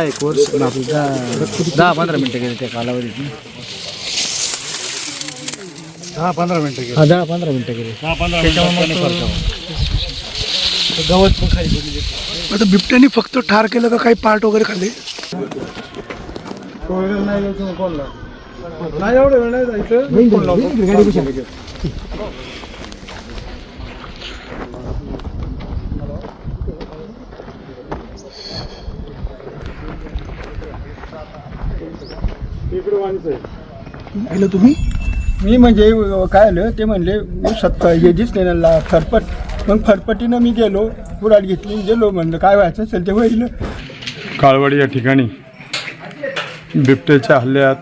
दहा एक वर्ष दहा पंधरा मिनटं गेले त्या कालावधीत दहा पंधरा मिनिटं गेले. हा दहा पंधरा मिनटं गेले. दहा पंधरा गवत पण खाली पडली. आता बिबट्याने फक्त ठार केलं का काही पार्ट वगैरे खाल्ले? नाही एवढं वेळ नाही जायचं. पाहिलं तुम्ही? मी म्हणजे काय आलं ते म्हणले सत्ता येजीच नाही ना फरफट. मग फरफटीनं मी गेलो कुराड घेतली गेलो म्हणलं काय व्हायचं असेल ते होईल काळवाडी या ठिकाणी बिबट्याच्या हल्ल्यात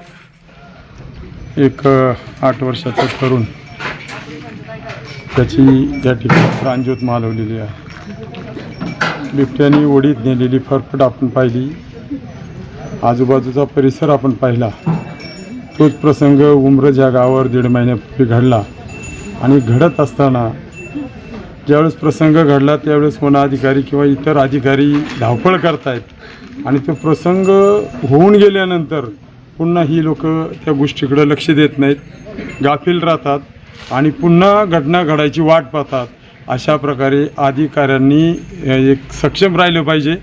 एक आठ वर्षाचा तरुण त्याची या ठिकाणी प्राणज्योत मालवलेली आहे. बिबट्याने ओढीत नेलेली फरफट आपण पाहिली. आजूबाजूचा परिसर आपण पाहिला. तोच प्रसंग उमरज या गावावर दीड महिन्यापूर्वी घडला आणि घडत असताना ज्यावेळेस प्रसंग घडला त्यावेळेस वनाधिकारी किंवा इतर अधिकारी धावपळ करतायत आणि तो प्रसंग होऊन गेल्यानंतर पुन्हा ही लोक त्या गोष्टीकडं लक्ष देत नाहीत गाफील राहतात आणि पुन्हा घटना घडायची वाट पाहतात. अशा प्रकारे अधिकाऱ्यांनी एक सक्षम राहिलं पाहिजे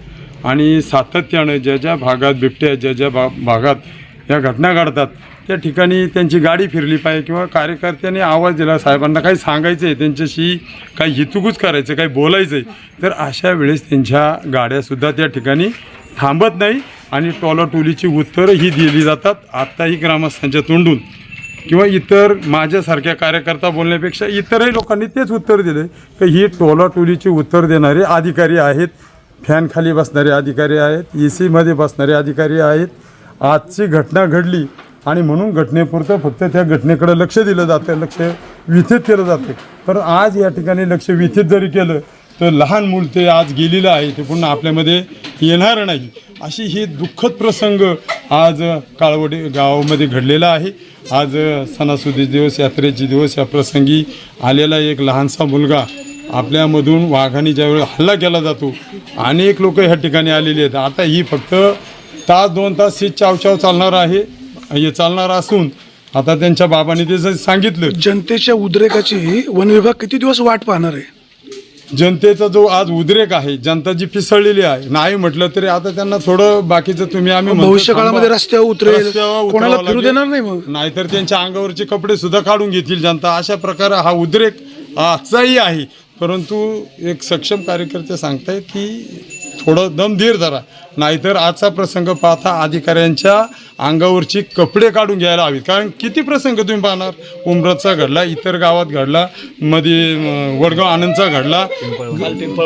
आणि सातत्यानं ज्या ज्या भागात बिबट्या ज्या ज्या भा भागात या घटना घडतात. त्या ठिकाणी त्यांची गाडी फिरली पाहिजे किंवा कार्यकर्त्यांनी आवाज दिला. साहेबांना काही सांगायचं आहे त्यांच्याशी काही हितुकूच करायचं काही बोलायचं आहे तर अशा वेळेस त्यांच्या गाड्यासुद्धा त्या ठिकाणी थांबत नाही आणि टोलाटोलीची उत्तरं ही दिली जातात आत्ताही ग्रामस्थांच्या तोंडून. किंवा इतर माझ्यासारख्या कार्यकर्ता बोलण्यापेक्षा इतरही लोकांनी तेच उत्तर दिले की ही टोलाटोलीची उत्तर देणारे अधिकारी आहेत. फॅनखाली बसणारे अधिकारी आहेत ए सीमध्ये बसणारे अधिकारी आहेत. आजची घटना घडली आणि म्हणून घटनेपुरतं फक्त त्या घटनेकडे लक्ष दिलं जातं लक्ष व्यथित केलं जातं. तर आज या ठिकाणी लक्ष व्यथित जरी केलं तर लहान मूल ते आज गेलेलं आहे ते पुन्हा आपल्यामध्ये येणार नाही. अशी ही दुःखद प्रसंग आज काळवडी गावामध्ये घडलेला आहे. आज सणासुदी दिवस यात्रेचे दिवस या प्रसंगी आलेला एक लहानसा मुलगा आपल्यामधून वाघाने ज्यावेळी हल्ला केला जातो अनेक लोक ह्या ठिकाणी आलेली आहेत. आता ही फक्त तास दोन तास ही चावचाव चालणार आहे. हे चालणार असून आता त्यांच्या बाबांनी ते जसं सांगितलं जनतेच्या उद्रेकाची वन विभाग किती दिवस वाट पाहणार आहे? जनतेचा जो आज उद्रेक आहे जनता जी पिसळलेली आहे नाही म्हटलं तरी आता त्यांना थोडं बाकीचं तुम्ही आम्ही म्हणतो भविष्य काळामध्ये थांबा. रस्त्यावर उतरेल रस्त्यावर उतरावं कोणाला फिरू लागेल. देणार नाही मग? नाहीतर त्यांच्या अंगावरचे कपडे सुद्धा काढून घेतील जनता. अशा प्रकारे हा उद्रेक आजचाही आहे. परंतु एक सक्षम कार्यकर्ते सांगतायत की थोडं दम धीर धरा. नाहीतर आजचा प्रसंग पाहता अधिकाऱ्यांच्या अंगावरची कपडे काढून घ्यायला हवीत. कारण किती प्रसंग तुम्ही पाहणार? उमरतचा घडला इतर गावात घडला मध्ये वडगाव आनंदचा घडला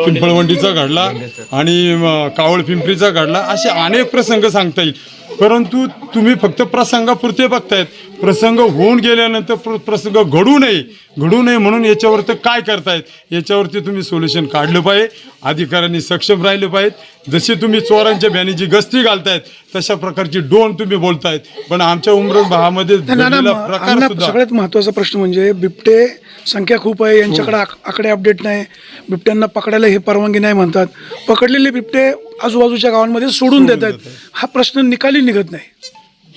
पिंपळवंडीचा घडला आणि कावळ पिंपरीचा घडला असे अनेक प्रसंग सांगता येईल. परंतु तुम्ही फक्त प्रसंगापुरते बघतायत. प्रसंग होऊन गेल्यानंतर प्र प्रसंग घडू नये. घडू नये म्हणून याच्यावर तर काय करतायत? याच्यावरती तुम्ही सोल्युशन काढलं पाहिजे. अधिकाऱ्यांनी सक्षम राहिलं पाहिजे. जसे तुम्ही चोरांच्या बॅनीची गस्ती घालतायत तशा प्रकारची डोन तुम्ही बोलतायत. पण आमच्या उमरस भागामध्ये प्रकार सगळ्यात महत्त्वाचा प्रश्न म्हणजे बिबटे संख्या खूप आहे. यांच्याकडे आक- आकडे अपडेट नाही. बिबट्यांना पकडायला हे परवानगी नाही म्हणतात. पकडलेले बिबटे आजूबाजूच्या गावांमध्ये सोडून देत आहेत हा प्रश्न निकाली निघत नाही.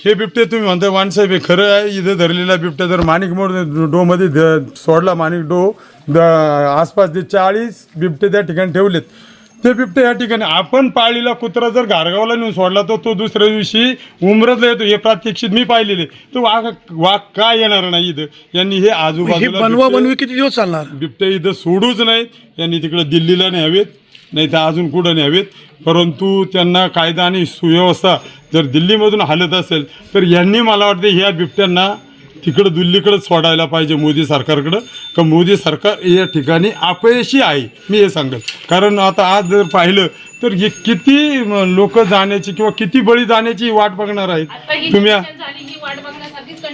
हे बिबटे तुम्ही म्हणता माणसाहेब हे खरं आहे इथं धरलेला बिबट्या जर माणिक मोड डोमध्ये ध- सोडला माणिक डो द आसपास ते चाळीस बिबटे त्या ठिकाणी ठेवलेत. ते बिबटे या ठिकाणी आपण पाळलेला कुत्रा जर घारगावला नेऊन सोडला तर तो दुसऱ्या दिवशी उमरतला येतो. हे प्रात्यक्षिक मी पाहिलेले. तो वाघ वाघ काय येणार नाही इथं? यांनी हे ही आजूबाजूला बनवा बिबटे- बनवी किती दिवस चालणार? बिबटे इथं सोडूच नाहीत. यांनी तिकडे दिल्लीला न्यावेत. नाही तर अजून कुठं न्यावेत? परंतु त्यांना कायदा आणि सुव्यवस्था जर दिल्लीमधून हालत असेल तर यांनी मला वाटते ह्या बिबट्यांना तिकडं दिल्लीकडे सोडायला पाहिजे मोदी सरकारकडं. का मोदी सरकार या ठिकाणी अपयशी आहे मी हे सांगत कारण आता आज जर पाहिलं तर हे किती लोक जाण्याची किंवा किती बळी जाण्याची वाट बघणार आहेत? तुम्ही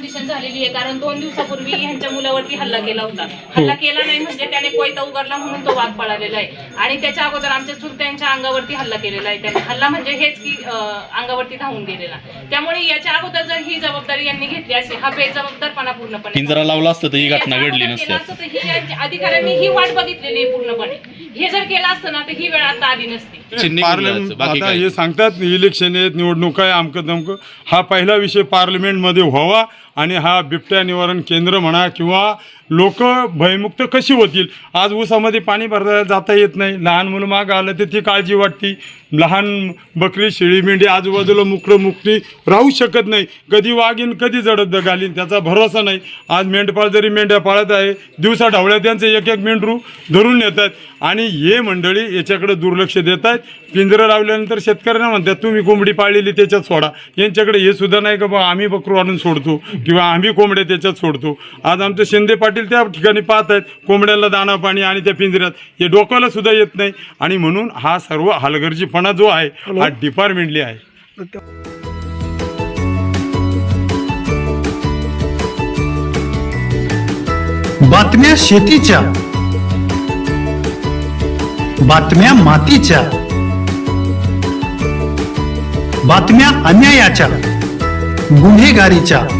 कंडिशन ही झालेली आहे कारण दोन दिवसापूर्वी ह्यांच्या मुलावरती हल्ला केला होता. हल्ला केला नाही म्हणजे त्याने कोयता उघडला म्हणून तो वाघ पळालेला आहे. आणि त्याच्या अगोदर आमच्या चुलत्यांच्या अंगावरती हल्ला केलेला आहे. त्याने हल्ला म्हणजे हेच की अं, अंगावरती धावून गेलेला. त्यामुळे याच्या अगोदर जर ही जबाबदारी यांनी घेतली असती हा बेजबाबदारपणा पूर्णपणे पिंजरा लावला असतं तर ही घटना घडली नसते असतं ही अधिकाऱ्यांनी ही वाट बघितलेली आहे पूर्णपणे. हे जर केलं असतं ना तर ही वेळ आता आली नसती. पार्लमेंट आता हे सांगतात इलेक्शन आहेत निवडणूक आहे आमकं दमकं हा पहिला विषय पार्लमेंटमध्ये व्हावा आणि हा बिबट्या निवारण केंद्र म्हणा किंवा लोक भयमुक्त कशी होतील? आज ऊसामध्ये पाणी भरता जाता येत नाही. लहान मुलं मागं आलं तर ती काळजी वाटते. लहान बकरी शेळी मेंढी आजूबाजूला मुकडं मुक्ती राहू शकत नाही. कधी वाघीन कधी जडत घालीन त्याचा भरोसा नाही. आज मेंढपाळ जरी मेंढ्या पाळत आहे दिवसा ढवळ्या त्यांचे एक एक मेंढरू धरून येतात आणि हे मंडळी याच्याकडे दुर्लक्ष देत आहेत पिंजरं लावल्यानंतर शेतकऱ्यांना म्हणतात तुम्ही कोंबडी पाळलेली त्याच्यात सोडा. यांच्याकडे हे सुद्धा नाही का बा आम्ही बकरू आणून सोडतो. किंवा आम्ही कोंबड्या त्याच्यात सोडतो. आज आमचे शिंदे पाटील त्या ठिकाणी पाहत आहेत कोंबड्याला दाणा पाणी आणि त्या पिंजऱ्यात. हे डोक्याला सुद्धा येत नाही. आणि म्हणून हा सर्व हलगर्जीपणा जो आहे हा डिपार्टमेंटली आहे. बातम्या शेतीच्या. बातम्या मातीच्या. बातम्या अन्यायाच्या. गुन्हेगारीच्या.